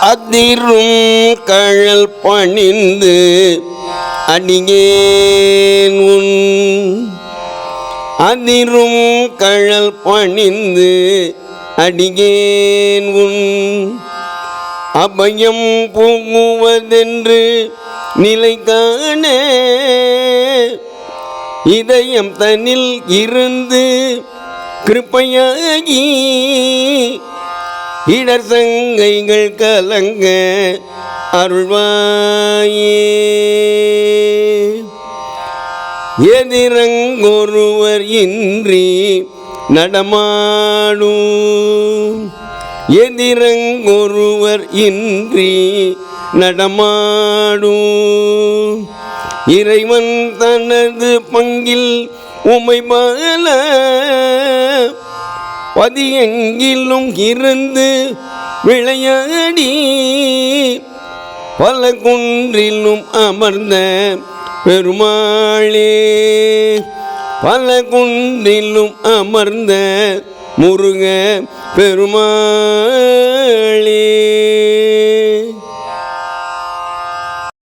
அதிரும் கழல் பணிந்து அடியேன் உன். அதிரும் கழல் பணிந்து அடியேன் உன். அபயம் பூங்குவதென்று நிலை காண இதயம் தனில் இருந்து கிருப்பையாகி இடர் சங்கைகள் கலங்க அருள்வாயே. எதிரங்கொருவர் இன்றி நடமாடும் எதிரங்கொருவர் இன்றி நடமாடும் இறைவன் தனது பங்கில் உமை பால பதியெங்கிலும் இருந்து விளையாடி பல குன்றிலும் அமர்ந்த பெருமாளே. பல குன்றிலும் அமர்ந்த முருக பெருமாளே.